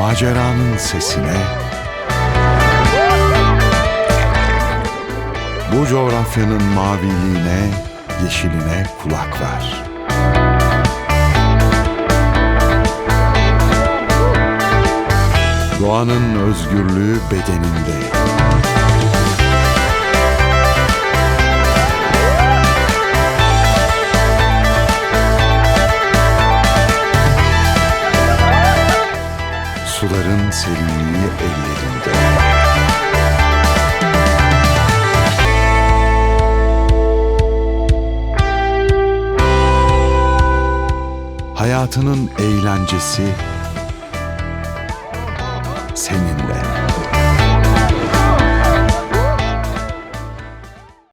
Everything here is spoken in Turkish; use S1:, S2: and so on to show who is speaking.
S1: Maceranın sesine Bu coğrafyanın maviliğine, yeşiline kulak ver. Doğanın özgürlüğü bedeninde. Suların serinliği ellerinde. Hayatının eğlencesi seninle.